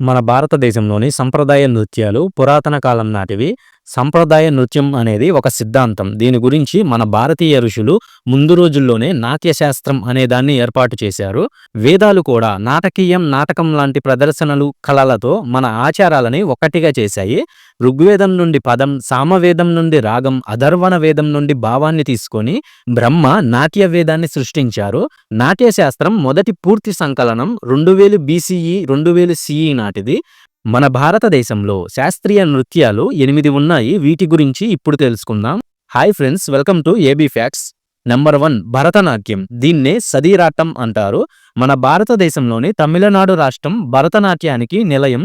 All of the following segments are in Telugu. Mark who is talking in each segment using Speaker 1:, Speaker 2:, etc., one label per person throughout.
Speaker 1: మన భారతదేశంలోని సంప్రదాయ నృత్యాలు పురాతన కాలం నాటివి. సంప్రదాయ నృత్యం అనేది ఒక సిద్ధాంతం. దీని గురించి మన భారతీయ ఋషులు ముందు రోజుల్లోనే నాట్యశాస్త్రం అనే దాన్ని ఏర్పాటు చేశారు. వేదాలు కూడా నాటకీయం నాటకం లాంటి ప్రదర్శనలు కళలతో మన ఆచారాలని ఒకటిగా చేశాయి. ఋగ్వేదం నుండి పదం సామవేదం నుండి రాగం అధర్వణ వేదం నుండి భావాన్ని తీసుకొని బ్రహ్మ నాట్య వేదాన్ని సృష్టించారు. నాట్యశాస్త్రం మొదటి పూర్తి సంకలనం రెండు వేలు బీసీఈ రెండు వేలు సిఈ నాటిది. మన భారతదేశంలో శాస్త్రీయ నృత్యాలు ఎనిమిది ఉన్నాయి. వీటి గురించి ఇప్పుడు తెలుసుకుందాం. Hi friends welcome to AB facts number one Bharatanatyam. దీన్నే సదీరాటం అంటారు. మన భారతదేశంలోని తమిళనాడు రాష్ట్రం భరతనాట్యానికి నిలయం.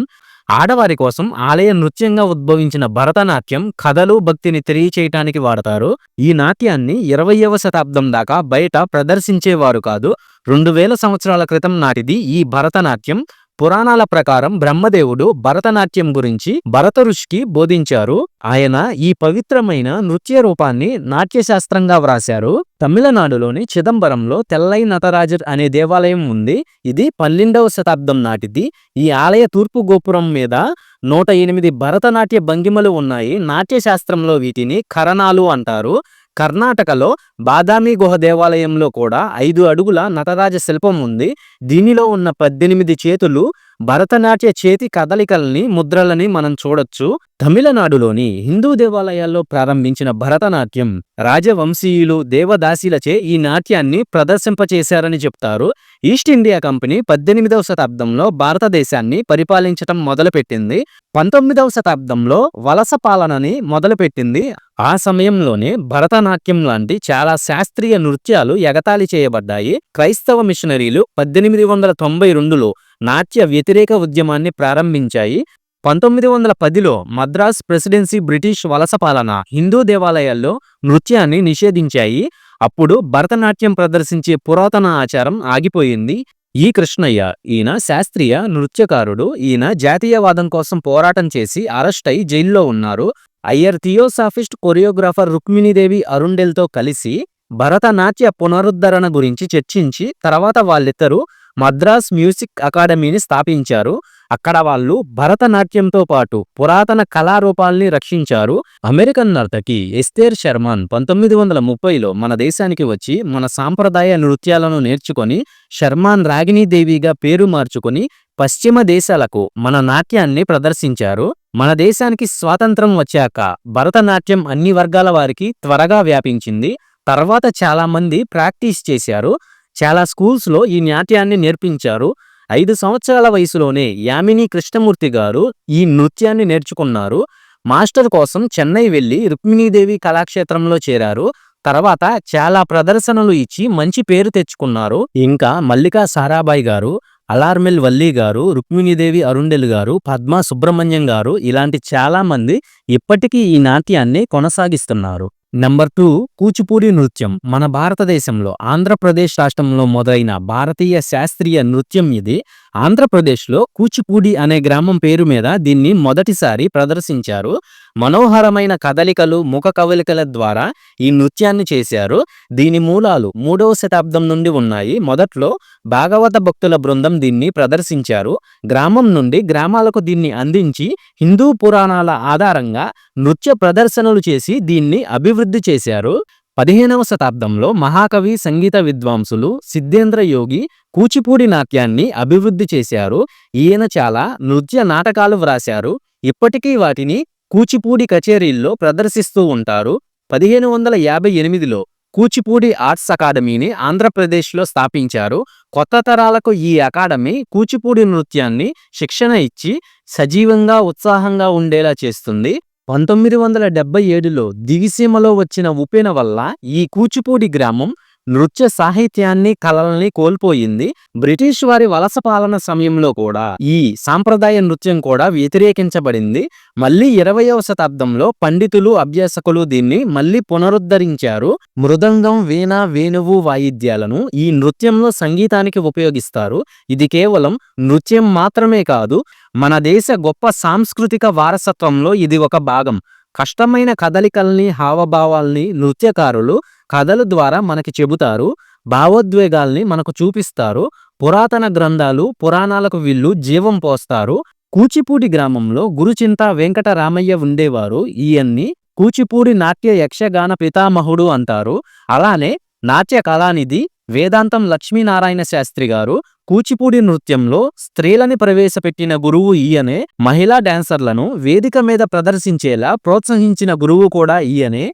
Speaker 1: ఆడవారి కోసం ఆలయ నృత్యంగా ఉద్భవించిన భరతనాట్యం కథలు భక్తిని తెలియచేయటానికి వాడతారు. ఈ నాట్యాన్ని ఇరవయవ శతాబ్దం దాకా బయట ప్రదర్శించేవారు కాదు. రెండు వేల సంవత్సరాల క్రితం నాటిది ఈ భరతనాట్యం. పురాణాల ప్రకారం బ్రహ్మదేవుడు భరతనాట్యం గురించి భరత ఋషికి బోధించారు. ఆయన ఈ పవిత్రమైన నృత్య రూపాన్ని నాట్యశాస్త్రంగా వ్రాశారు. తమిళనాడులోని చిదంబరంలో తెల్లై నటరాజర్ అనే దేవాలయం ఉంది. ఇది పన్నెండవ శతాబ్దం నాటిది. ఈ ఆలయ తూర్పు గోపురం మీద నూట ఎనిమిది భరతనాట్య భంగిమలు ఉన్నాయి. నాట్యశాస్త్రంలో వీటిని కరణాలు అంటారు. కర్ణాటకలో బాదామి గుహ దేవాలయంలో కూడా ఐదు అడుగుల నటరాజ శిల్పం ఉంది. దీనిలో ఉన్న పద్దెనిమిది చేతులు భరతనాట్య చేతి కదలికల్ని ముద్రలని మనం చూడొచ్చు. తమిళనాడులోని హిందూ దేవాలయాల్లో ప్రారంభించిన భరతనాట్యం రాజవంశీయులు దేవదాసీలచే ఈ నాట్యాన్ని ప్రదర్శింపచేశారని చెప్తారు. ఈస్ట్ ఇండియా కంపెనీ పద్దెనిమిదవ శతాబ్దంలో భారతదేశాన్ని పరిపాలించటం మొదలుపెట్టింది. పంతొమ్మిదవ శతాబ్దంలో వలస పాలనని మొదలుపెట్టింది. ఆ సమయంలోనే భరతనాట్యం లాంటి చాలా శాస్త్రీయ నృత్యాలు ఎగతాళి చేయబడ్డాయి. క్రైస్తవ మిషనరీలు పద్దెనిమిది వందల తొంభై రెండులో నాట్య వ్యతిరేక ఉద్యమాన్ని ప్రారంభించాయి. పంతొమ్మిది వందల పదిలో మద్రాస్ ప్రెసిడెన్సీ బ్రిటిష్ వలస పాలన హిందూ దేవాలయాల్లో నృత్యాన్ని నిషేధించాయి. అప్పుడు భరతనాట్యం ప్రదర్శించే పురాతన ఆచారం ఆగిపోయింది. ఈ కృష్ణయ్య ఈయన శాస్త్రీయ నృత్యకారుడు. ఈయన జాతీయవాదం కోసం పోరాటం చేసి అరెస్ట్ అయి జైల్లో ఉన్నారు. అయ్యర్ థియోసాఫిస్ట్ కొరియోగ్రాఫర్ రుక్మిణీదేవి అరుండెల్తో కలిసి భరతనాట్య పునరుద్ధరణ గురించి చర్చించి తర్వాత వాళ్ళిద్దరూ మద్రాస్ మ్యూజిక్ అకాడమీని స్థాపించారు. అక్కడ వాళ్ళు భరతనాట్యంతో పాటు పురాతన కళారూపాల్ని రక్షించారు. అమెరికన్ నర్తకి ఎస్తేర్ శర్మాన్ పంతొమ్మిది వందల ముప్పైలో మన దేశానికి వచ్చి మన సాంప్రదాయ నృత్యాలను నేర్చుకొని శర్మాన్ రాగిణీదేవిగా పేరు మార్చుకొని పశ్చిమ దేశాలకు మన నాట్యాన్ని ప్రదర్శించారు. మన దేశానికి స్వాతంత్రం వచ్చాక భరతనాట్యం అన్ని వర్గాల వారికి త్వరగా వ్యాపించింది. తర్వాత చాలా మంది ప్రాక్టీస్ చేశారు. చాలా స్కూల్స్లో ఈ నాట్యాన్ని నేర్పించారు. ఐదు సంవత్సరాల వయసులోనే యామిని కృష్ణమూర్తి గారు ఈ నృత్యాన్ని నేర్చుకున్నారు. మాస్టర్ కోసం చెన్నై వెళ్ళి రుక్మిణీదేవి కళాక్షేత్రంలో చేరారు. తర్వాత చాలా ప్రదర్శనలు ఇచ్చి మంచి పేరు తెచ్చుకున్నారు. ఇంకా మల్లికా సారాబాయి గారు అలార్మిల్ వల్లి గారు రుక్మిణీదేవి అరుండెల్ గారు పద్మా సుబ్రహ్మణ్యం గారు ఇలాంటి చాలా మంది ఇప్పటికీ ఈ నాట్యాన్ని కొనసాగిస్తున్నారు. నంబర్ టూ కూచిపూడి నృత్యం. మన భారతదేశంలో ఆంధ్రప్రదేశ్ రాష్ట్రంలో మొదలైన భారతీయ శాస్త్రీయ నృత్యం ఇది. ఆంధ్రప్రదేశ్లో కూచిపూడి అనే గ్రామం పేరు మీద దీన్ని మొదటిసారి ప్రదర్శించారు. మనోహరమైన కదలికలు ముఖ కవలికల ద్వారా ఈ నృత్యాన్ని చేశారు. దీని మూలాలు మూడవ శతాబ్దం నుండి ఉన్నాయి. మొదట్లో భాగవత భక్తుల బృందం దీన్ని ప్రదర్శించారు. గ్రామం నుండి గ్రామాలకు దీన్ని అందించి హిందూ పురాణాల ఆధారంగా నృత్య ప్రదర్శనలు చేసి దీన్ని అభివృద్ధి చేశారు. పదిహేనవ శతాబ్దంలో మహాకవి సంగీత విద్వాంసులు సిద్ధేంద్ర యోగి కూచిపూడి నాట్యాన్ని అభివృద్ధి చేశారు. ఈయన చాలా నృత్య నాటకాలు వ్రాశారు. ఇప్పటికీ వాటిని కూచిపూడి కచేరీల్లో ప్రదర్శిస్తూ ఉంటారు. పదిహేను వందల యాభై ఎనిమిదిలో కూచిపూడి ఆర్ట్స్ అకాడమీని ఆంధ్రప్రదేశ్లో స్థాపించారు. కొత్త తరాలకు ఈ అకాడమీ కూచిపూడి నృత్యాన్ని శిక్షణ ఇచ్చి సజీవంగా ఉత్సాహంగా ఉండేలా చేస్తుంది. పంతొమ్మిది వందల డెబ్బై ఏడులో దివిసీమలో వచ్చిన ఉపెన వల్ల ఈ కూచిపూడి గ్రామం నృత్య సాహిత్యాన్ని కళల్ని కోల్పోయింది. బ్రిటిష్ వారి వలస పాలన సమయంలో కూడా ఈ సాంప్రదాయ నృత్యం కూడా వ్యతిరేకించబడింది. మళ్ళీ ఇరవయవ శతాబ్దంలో పండితులు అభ్యాసకులు దీన్ని మళ్ళీ పునరుద్ధరించారు. మృదంగం వీణ వేణువు వాయిద్యాలను ఈ నృత్యంలో సంగీతానికి ఉపయోగిస్తారు. ఇది కేవలం నృత్యం మాత్రమే కాదు మన దేశ గొప్ప సాంస్కృతిక వారసత్వంలో ఇది ఒక భాగం. కష్టమైన కదలికల్ని హావభావాల్ని నృత్యకారులు కథల ద్వారా మనకి చెబుతారు భావోద్వేగాల్ని మనకు చూపిస్తారు పురాతన గ్రంథాలు పురాణాలకు వీళ్ళు జీవం పోస్తారు. కూచిపూడి గ్రామంలో గురుచింత వెంకటరామయ్య ఉండేవారు. ఈయన్ని కూచిపూడి నాట్య యక్షగాన పితామహుడు అంటారు. అలానే నాట్య కళానిధి వేదాంతం లక్ష్మీనారాయణ శాస్త్రి గారు కూచిపూడి నృత్యంలో స్త్రీలని ప్రవేశపెట్టిన గురువు ఈయనే మహిళా డాన్సర్లను వేదిక మీద ప్రదర్శించేలా ప్రోత్సహించిన గురువు కూడా ఈయనే.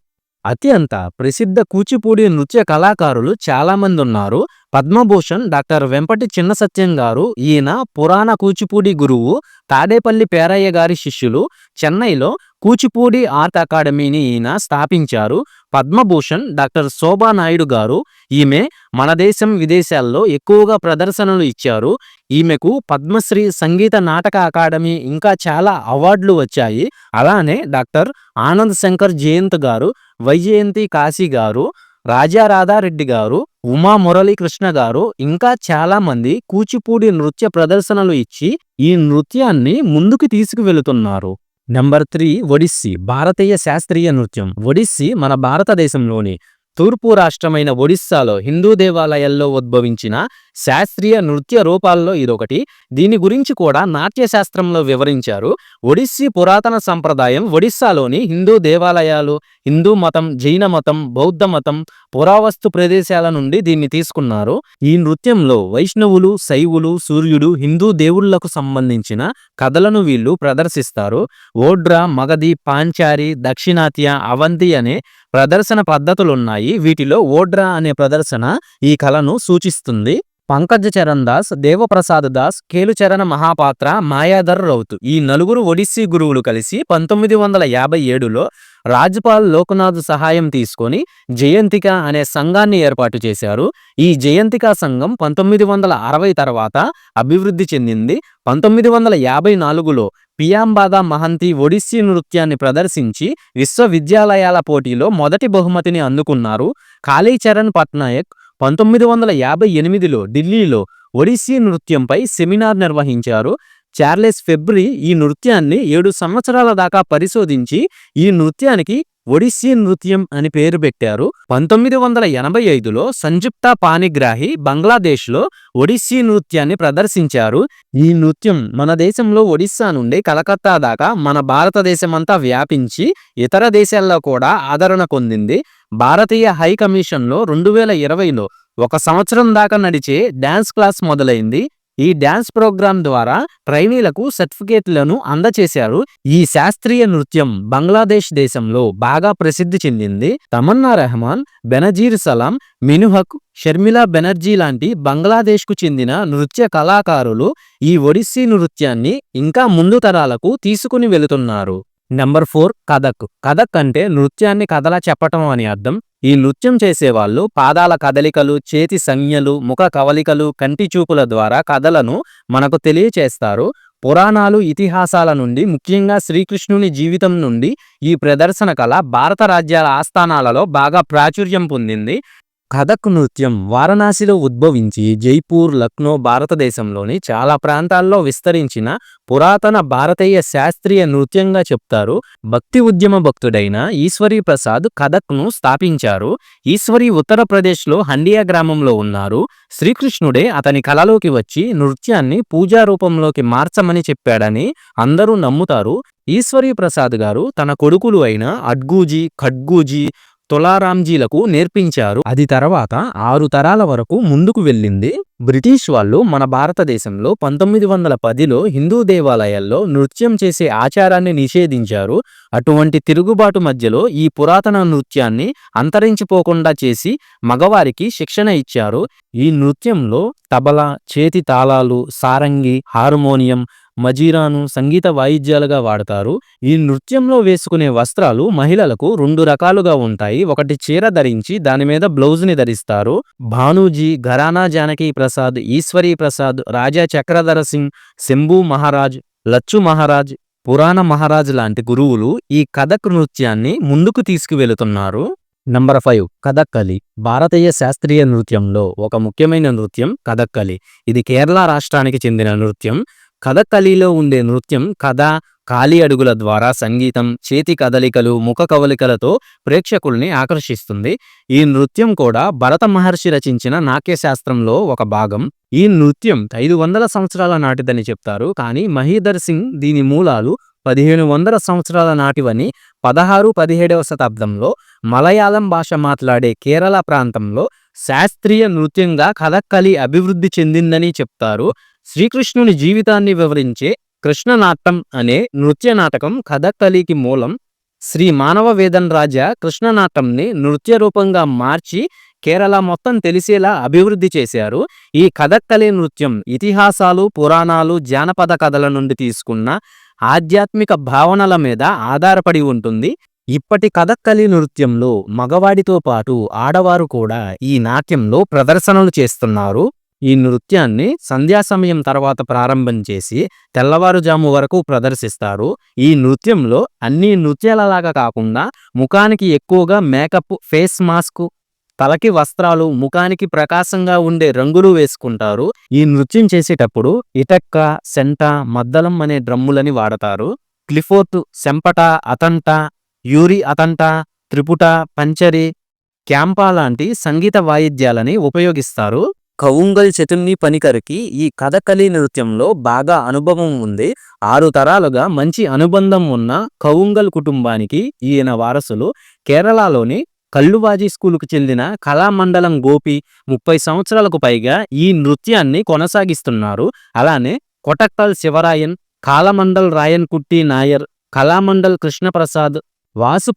Speaker 1: అత్యంత ప్రసిద్ధ కూచిపూడి నృత్య కళాకారులు చాలామంది ఉన్నారు పద్మభూషణ్ డాక్టర్ వెంపటి చిన్న సత్యం గారు ఈయన పురాణ కూచిపూడి గురువు తాడేపల్లి పేరయ్య గారి శిష్యులు చెన్నైలో కూచిపూడి ఆర్ట్ అకాడమీని ఈయన స్థాపించారు. పద్మభూషణ్ డాక్టర్ శోభా నాయుడు గారు ఈమె మన దేశం విదేశాల్లో ఎక్కువగా ప్రదర్శనలు ఇచ్చారు. ఈమెకు పద్మశ్రీ సంగీత నాటక అకాడమీ ఇంకా చాలా అవార్డులు వచ్చాయి. అలానే డాక్టర్ ఆనంద్ శంకర్ జయంత్ గారు వైజయంతి కాశీ గారు రాజారాధారెడ్డి గారు ఉమా మురళీకృష్ణ గారు ఇంకా చాలామంది కూచిపూడి నృత్య ప్రదర్శనలు ఇచ్చి ఈ నృత్యాన్ని ముందుకు తీసుకువెళుతున్నారు. నెంబర్ త్రీ ఒడిస్సీ భారతీయ శాస్త్రీయ నృత్యం. ఒడిస్సీ మన భారతదేశంలోని తూర్పు రాష్ట్రమైన ఒడిస్సాలో హిందూ దేవాలయాల్లో ఉద్భవించిన శాస్త్రీయ నృత్య రూపాల్లో ఇదొకటి. దీని గురించి కూడా నాట్యశాస్త్రంలో వివరించారు. ఒడిస్సీ పురాతన సంప్రదాయం ఒడిస్సాలోని హిందూ దేవాలయాలు హిందూ మతం జైన మతం బౌద్ధ మతం పురావస్తు ప్రదేశాల నుండి దీన్ని తీసుకున్నారు. ఈ నృత్యంలో వైష్ణవులు శైవులు సూర్యుడు హిందూ దేవుళ్ళకు సంబంధించిన కథలను వీళ్ళు ప్రదర్శిస్తారు. ఓడ్రా మగధి పాంచారి దక్షిణాత్య అవంతి అనే ప్రదర్శన పద్ధతులున్నాయి. వీటిలో ఓడ్రా అనే ప్రదర్శన ఈ కళను సూచిస్తుంది. పంకజ చరణ్ దాస్ దేవప్రసాద్ దాస్ కేలుచరణ మహాపాత్ర మాయాధర్ రౌత్ ఈ నలుగురు ఒడిస్సీ గురువులు కలిసి పంతొమ్మిది వందల యాభై ఏడులో రాజ్పాల్ లోకనాథ్ సహాయం తీసుకొని జయంతిక అనే సంఘాన్ని ఏర్పాటు చేశారు. ఈ జయంతిక సంఘం పంతొమ్మిది వందల అరవై తర్వాత అభివృద్ధి చెందింది. పంతొమ్మిది వందల యాభై నాలుగులో పియాంబాదా మహంతి ఒడిస్సీ నృత్యాన్ని ప్రదర్శించి విశ్వవిద్యాలయాల పోటీలో మొదటి బహుమతిని అందుకున్నారు. కాళీచరణ్ పట్నాయక్ పంతొమ్మిది వందల యాభై ఎనిమిదిలో ఢిల్లీలో ఒడిస్సీ నృత్యంపై సెమినార్ నిర్వహించారు. చార్లెస్ ఫెబ్రి ఈ నృత్యాన్ని ఏడు సంవత్సరాల దాకా పరిశోధించి ఈ నృత్యానికి ఒడిస్సీ నృత్యం అని పేరు పెట్టారు. పంతొమ్మిది వందల ఎనభై ఐదులో సంయుక్త పానిగ్రాహి బంగ్లాదేశ్లో ఒడిస్సీ నృత్యాన్ని ప్రదర్శించారు. ఈ నృత్యం మన దేశంలో ఒడిస్సా నుండి కలకత్తా దాకా మన భారతదేశమంతా వ్యాపించి ఇతర దేశాల్లో కూడా ఆదరణ పొందింది. భారతీయ హై కమిషన్లో రెండు వేల ఇరవైలో ఒక సంవత్సరం దాకా నడిచే డ్యాన్స్ క్లాస్ మొదలైంది. ఈ డ్యాన్స్ ప్రోగ్రాం ద్వారా ట్రైనీలకు సర్టిఫికేట్లను అందచేశారు. ఈ శాస్త్రీయ నృత్యం బంగ్లాదేశ్ దేశంలో బాగా ప్రసిద్ధి చెందింది. తమన్నా రెహమాన్ బెనజీర్ సలాం మినుహక్ షర్మిలా బెనర్జీ లాంటి బంగ్లాదేశ్కు చెందిన నృత్య కళాకారులు ఈ ఒడిస్సీ నృత్యాన్ని ఇంకా ముందు తరాలకు తీసుకుని వెళుతున్నారు. Number four Kathak. కథక్ అంటే నృత్యాన్ని కథలా చెప్పటం అని అర్థం. ఈ నృత్యం చేసేవాళ్ళు పాదాల కదలికలు చేతి సంజ్ఞలు ముఖ కవలికలు కంటి చూపుల ద్వారా కథలను మనకు తెలియచేస్తారు. పురాణాలు ఇతిహాసాల నుండి ముఖ్యంగా శ్రీకృష్ణుని జీవితం నుండి ఈ ప్రదర్శన కళ భారత రాజ్యాల ఆస్థానాలలో బాగా ప్రాచుర్యం పొందింది. కథక్ నృత్యం వారణాసిలో ఉద్భవించి జైపూర్ లక్నో భారతదేశంలోని చాలా ప్రాంతాల్లో విస్తరించిన పురాతన భారతీయ శాస్త్రీయ నృత్యంగా చెప్తారు. భక్తి ఉద్యమ భక్తుడైన ఈశ్వరీ ప్రసాద్ కథక్ను స్థాపించారు. ఈశ్వరి ఉత్తరప్రదేశ్లో హండియా గ్రామంలో ఉన్నారు. శ్రీకృష్ణుడే అతని కళలోకి వచ్చి నృత్యాన్ని పూజా రూపంలోకి మార్చమని చెప్పాడని అందరూ నమ్ముతారు. ఈశ్వరీ ప్రసాద్ గారు తన కొడుకులు అయిన అడ్గూజీ ఖడ్గూజీ తులారాంజీలకు నేర్పించారు. అది తర్వాత ఆరు తరాల వరకు ముందుకు వెళ్ళింది. బ్రిటిష్ వాళ్ళు మన భారతదేశంలో పంతొమ్మిది వందల పదిలో హిందూ దేవాలయాల్లో నృత్యం చేసే ఆచారాన్ని నిషేధించారు. అటువంటి తిరుగుబాటు మధ్యలో ఈ పురాతన నృత్యాన్ని అంతరించిపోకుండా చేసి మగవారికి శిక్షణ ఇచ్చారు. ఈ నృత్యంలో తబలా చేతి తాళాలు సారంగి హార్మోనియం మజీరాను సంగీత వాయిద్యాలుగా వాడతారు. ఈ నృత్యంలో వేసుకునే వస్త్రాలు మహిళలకు రెండు రకాలుగా ఉంటాయి. ఒకటి చీర ధరించి దాని మీద బ్లౌజ్ని ధరిస్తారు. భానూజీ ఘరానా జానకి ప్రసాద్ ఈశ్వరీ ప్రసాద్ రాజా చక్రధర సింగ్ శంభు మహారాజ్ లచ్చు మహారాజ్ పురాణ మహారాజ్ లాంటి గురువులు ఈ కథక్ నృత్యాన్ని ముందుకు తీసుకువెళుతున్నారు. నంబర్ ఫైవ్ కథక్కలి భారతీయ శాస్త్రీయ నృత్యంలో ఒక ముఖ్యమైన నృత్యం కథక్కలి ఇది కేరళ రాష్ట్రానికి చెందిన నృత్యం. కథకళిలో ఉండే నృత్యం కథ ఖాళీ అడుగుల ద్వారా సంగీతం చేతి కదలికలు ముఖ కవలికలతో ప్రేక్షకుల్ని ఆకర్షిస్తుంది. ఈ నృత్యం కూడా భరత మహర్షి రచించిన నాట్యశాస్త్రంలో ఒక భాగం. ఈ నృత్యం ఐదు వందల సంవత్సరాల నాటిదని చెప్తారు. కానీ మహీధర్ సింగ్ దీని మూలాలు పదిహేను వందల సంవత్సరాల నాటివని పదహారు పదిహేడవ శతాబ్దంలో మలయాళం భాష మాట్లాడే కేరళ ప్రాంతంలో శాస్త్రీయ నృత్యంగా కథక్కలి అభివృద్ధి చెందిందని చెప్తారు. శ్రీకృష్ణుని జీవితాన్ని వివరించే కృష్ణనాటం అనే నృత్య నాటకం కథక్కలికి మూలం. శ్రీ మానవ వేదన్ రాజా కృష్ణనాటంని నృత్య రూపంగా మార్చి కేరళ మొత్తం తెలిసేలా అభివృద్ధి చేశారు. ఈ కథక్కలి నృత్యం ఇతిహాసాలు పురాణాలు జానపద కథల నుండి తీసుకున్న ఆధ్యాత్మిక భావనల మీద ఆధారపడి ఉంటుంది. ఇప్పటి కథక్కలి నృత్యంలో మగవాడితో పాటు ఆడవారు కూడా ఈ నాట్యంలో ప్రదర్శనలు చేస్తున్నారు. ఈ నృత్యాన్ని సంధ్యా సమయం తర్వాత ప్రారంభం చేసి తెల్లవారుజాము వరకు ప్రదర్శిస్తారు. ఈ నృత్యంలో అన్ని నృత్యాలలాగా కాకుండా ముఖానికి ఎక్కువగా మేకప్ ఫేస్ మాస్క్ తలకి వస్త్రాలు ముఖానికి ప్రకాశంగా ఉండే రంగులు వేసుకుంటారు. ఈ నృత్యం చేసేటప్పుడు ఇటక్క సెంట మద్దలం అనే డ్రమ్ములని వాడతారు. క్లిఫోర్ట్ సెంపట అతంట యూరి అతంట త్రిపుట పంచరి క్యాంపా లాంటి సంగీత వాయిద్యాలని ఉపయోగిస్తారు. కవుంగల్ చతుర్ని పనికరికి ఈ కథకళి నృత్యంలో బాగా అనుభవం ఉంది. ఆరు తరాలుగా మంచి అనుబంధం ఉన్న కవుంగల్ కుటుంబానికి ఈయన వారసులు కేరళలోని కల్లువాజీ స్కూలుకు చెందిన కళామండలం గోపి ముప్పై సంవత్సరాలకు పైగా ఈ నృత్యాన్ని కొనసాగిస్తున్నారు. అలానే కొటక్కల్ శివరాయన్ కాలమండల్ రాయన్ కుట్టి నాయర్ కళామండల్ కృష్ణప్రసాద్ వాసు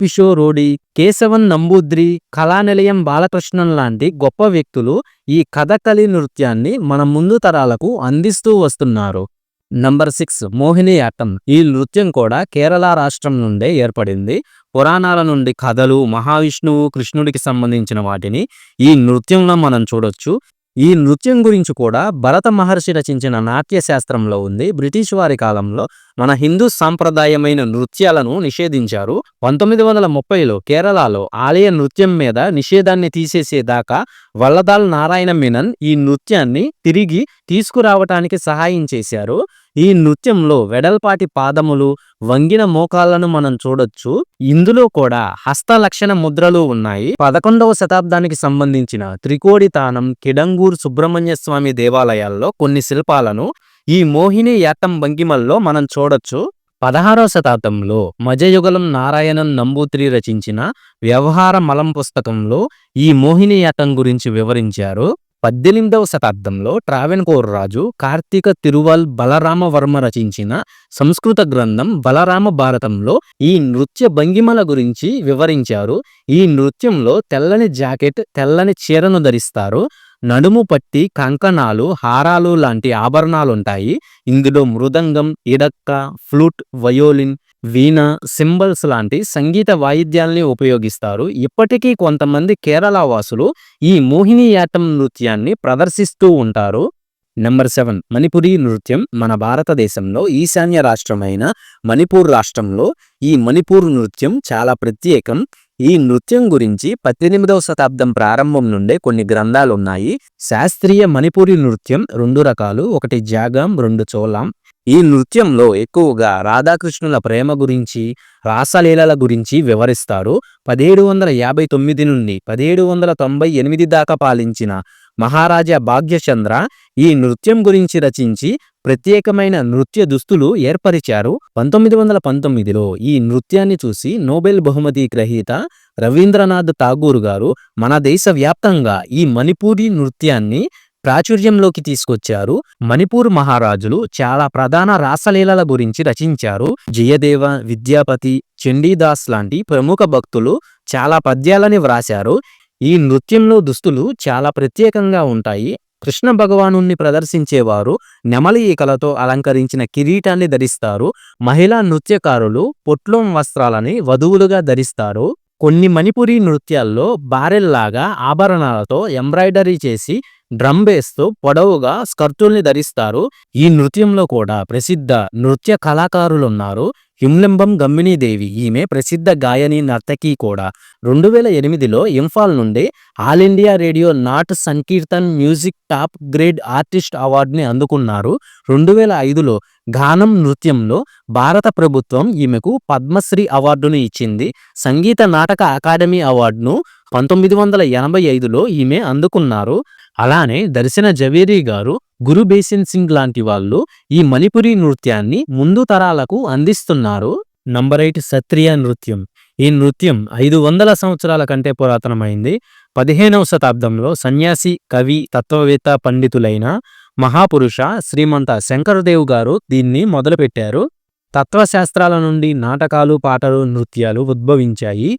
Speaker 1: కేశవన్ నంబూద్రి కళానిలయం బాలకృష్ణన్ లాంటి గొప్ప వ్యక్తులు ఈ కథకళి నృత్యాన్ని మన ముందు తరాలకు అందిస్తూ వస్తున్నారు. నంబర్ సిక్స్ మోహినియాట్టం ఈ నృత్యం కూడా కేరళ రాష్ట్రం నుండే ఏర్పడింది. పురాణాల నుండి కథలు మహావిష్ణువు కృష్ణుడికి సంబంధించిన వాటిని ఈ నృత్యంలో మనం చూడొచ్చు. ఈ నృత్యం గురించి కూడా భరత మహర్షి రచించిన నాట్యశాస్త్రంలో ఉంది. బ్రిటిష్ వారి కాలంలో మన హిందూ సాంప్రదాయమైన నృత్యాలను నిషేధించారు. పంతొమ్మిది వందల ముప్పైలో కేరళలో ఆలయ నృత్యం మీద నిషేధాన్ని తీసేసేదాకా వల్లదాల్ నారాయణ మీనన్ ఈ నృత్యాన్ని తిరిగి తీసుకురావటానికి సహాయం చేశారు. ఈ నృత్యంలో వెడల్పాటి పాదములు వంగిన మోకాళ్ళను మనం చూడొచ్చు. ఇందులో కూడా హస్తలక్షణ ముద్రలు ఉన్నాయి. పదకొండవ శతాబ్దానికి సంబంధించిన త్రికోడి తానం కిడంగూర్ సుబ్రహ్మణ్య స్వామి దేవాలయాల్లో కొన్ని శిల్పాలను ఈ మోహిని యాట్టం భంగిమల్లో మనం చూడొచ్చు. పదహారవ శతాబ్దంలో మజయుగలం నారాయణన్ నంబూత్రి రచించిన వ్యవహార మలం పుస్తకంలో ఈ మోహినియాటం గురించి వివరించారు. పద్దెనిమిదవ శతాబ్దంలో ట్రావెన్కోర్ రాజు కార్తీక తిరువల్ బలరామవర్మ రచించిన సంస్కృత గ్రంథం బలరామ భారతంలో ఈ నృత్య భంగిమల గురించి వివరించారు. ఈ నృత్యంలో తెల్లని జాకెట్ తెల్లని చీరను ధరిస్తారు. నడుము పట్టి కంకణాలు హారాలు లాంటి ఆభరణాలుంటాయి. ఇందులో mridangam idakka flute violin veena cymbals లాంటి సంగీత వాయిద్యాల్ని ఉపయోగిస్తారు. ఇప్పటికీ కొంతమంది కేరళ వాసులు ఈ మోహినియాట్టం నృత్యాన్ని ప్రదర్శిస్తూ ఉంటారు. నెంబర్ సెవెన్ మణిపురి నృత్యం మన భారతదేశంలో ఈశాన్య రాష్ట్రమైన మణిపూర్ రాష్ట్రంలో ఈ మణిపూర్ నృత్యం చాలా ప్రత్యేకం. ఈ నృత్యం గురించి పద్దెనిమిదవ శతాబ్దం ప్రారంభం నుండే కొన్ని గ్రంథాలు ఉన్నాయి శాస్త్రీయ మణిపూరి నృత్యం రెండు రకాలు ఒకటి జాగం రెండు చోళం. ఈ నృత్యంలో ఎక్కువగా రాధాకృష్ణుల ప్రేమ గురించి రాసలీలల గురించి వివరిస్తారు పదిహేడు వందల యాభై తొమ్మిది నుండి పదిహేడు వందల తొంభై ఎనిమిది దాకా పాలించిన మహారాజా భాగ్యచంద్ర ఈ నృత్యం గురించి రచించి ప్రత్యేకమైన నృత్య దుస్తులు ఏర్పరిచారు. పంతొమ్మిది వందల పంతొమ్మిదిలో ఈ నృత్యాన్ని చూసి నోబెల్ బహుమతి గ్రహీత రవీంద్రనాథ్ ఠాగూర్ గారు మన దేశ వ్యాప్తంగా ఈ మణిపూరి నృత్యాన్ని ప్రాచుర్యంలోకి తీసుకొచ్చారు. మణిపూర్ మహారాజులు చాలా ప్రధాన రాసలీలల గురించి రచించారు. జయదేవ విద్యాపతి చండీదాస్ లాంటి ప్రముఖ భక్తులు చాలా పద్యాలని వ్రాశారు. ఈ నృత్యంలో దుస్తులు చాలా ప్రత్యేకంగా ఉంటాయి. కృష్ణ భగవాను ప్రదర్శించేవారు నెమలి ఈకలతో అలంకరించిన కిరీటాన్ని ధరిస్తారు. మహిళా నృత్యకారులు పొట్లోం వస్త్రాలని వధువులుగా ధరిస్తారు. కొన్ని మణిపురి నృత్యాల్లో బారెల్లాగా ఆభరణాలతో ఎంబ్రాయిడరీ చేసి డ్రమ్ బేస్తో పొడవుగా స్కర్టుల్ని ధరిస్తారు. ఈ నృత్యంలో కూడా ప్రసిద్ధ నృత్య కళాకారులున్నారు. హిమ్లింబం గమ్మినీదేవి ఈమె ప్రసిద్ధ గాయని నర్తకి కూడా. రెండు వేల ఎనిమిదిలో ఇంఫాల్ నుండి All India Radio Nat Sankirtan music top grade artist అవార్డుని అందుకున్నారు. రెండు వేల ఐదులో గానం నృత్యంలో భారత ప్రభుత్వం ఈమెకు పద్మశ్రీ అవార్డును ఇచ్చింది. సంగీత నాటక అకాడమీ అవార్డును పంతొమ్మిది వందల ఎనభై ఐదులో ఈమె అందుకున్నారు. అలానే దర్శన జవేరీ గారు గురు బేసిన్ సింగ్ లాంటి వాళ్ళు ఈ మణిపురి నృత్యాన్ని ముందు తరాలకు అందిస్తున్నారు. నంబర్ ఎయిట్ సత్రియ నృత్యం. ఈ నృత్యం ఐదు వందల సంవత్సరాల కంటే పురాతనమైంది. పదిహేనవ శతాబ్దంలో సన్యాసి కవి తత్వవేత్త పండితులైన మహాపురుష శ్రీమంత శంకరదేవ్ గారు దీన్ని మొదలుపెట్టారు. తత్వశాస్త్రాల నుండి నాటకాలు పాటలు నృత్యాలు ఉద్భవించాయి.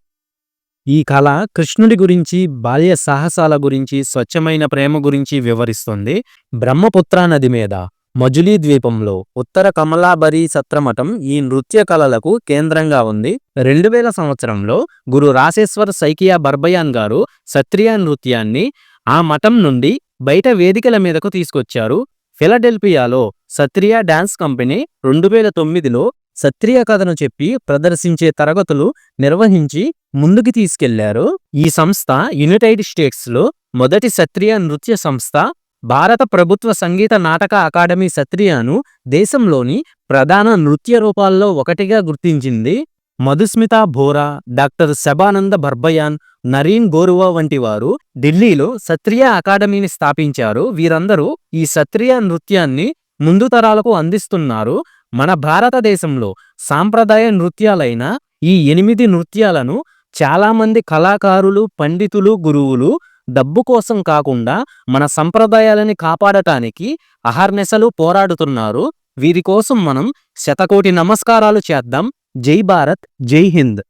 Speaker 1: ఈ కళ కృష్ణుడి గురించి బాల్య సాహసాల గురించి స్వచ్ఛమైన ప్రేమ గురించి వివరిస్తుంది. బ్రహ్మపుత్ర నది మీద మజులీ ద్వీపంలో ఉత్తర కమలాబరి సత్రమఠం ఈ నృత్య కళలకు కేంద్రంగా ఉంది. రెండు వేల సంవత్సరంలో గురు రాసేశ్వర్ సైకియా బర్బయాన్ గారు సత్రియ నృత్యాన్ని ఆ మఠం నుండి బయట వేదికల మీదకు తీసుకొచ్చారు. ఫిలడెల్ఫియాలో సత్రియా డాన్స్ కంపెనీ రెండు వేల తొమ్మిదిలో సత్రియ కథను చెప్పి ప్రదర్శించే తరగతులు నిర్వహించి ముందుకు తీసుకెళ్ళారు. ఈ సంస్థ యునైటెడ్ స్టేట్స్లో మొదటి సత్రియ నృత్య సంస్థ. భారత ప్రభుత్వ సంగీత నాటక అకాడమీ సత్రియాను దేశంలోని ప్రధాన నృత్య రూపాల్లో ఒకటిగా గుర్తించింది. మధుస్మిత బోరా డాక్టర్ శబానంద బర్బయాన్ నరీన్ గోరువా వంటి వారు ఢిల్లీలో సత్రియ అకాడమీని స్థాపించారు. వీరందరూ ఈ సత్రియ నృత్యాన్ని ముందు తరాలకు అందిస్తున్నారు. మన భారతదేశంలో సాంప్రదాయ నృత్యాలైన ఈ ఎనిమిది నృత్యాలను చాలామంది కళాకారులు పండితులు గురువులు డబ్బు కోసం కాకుండా మన సంప్రదాయాలని కాపాడటానికి అహర్నిశలు పోరాడుతున్నారు. వీరి కోసం మనం శతకోటి నమస్కారాలు చేద్దాం. జై భారత్ జై హింద్.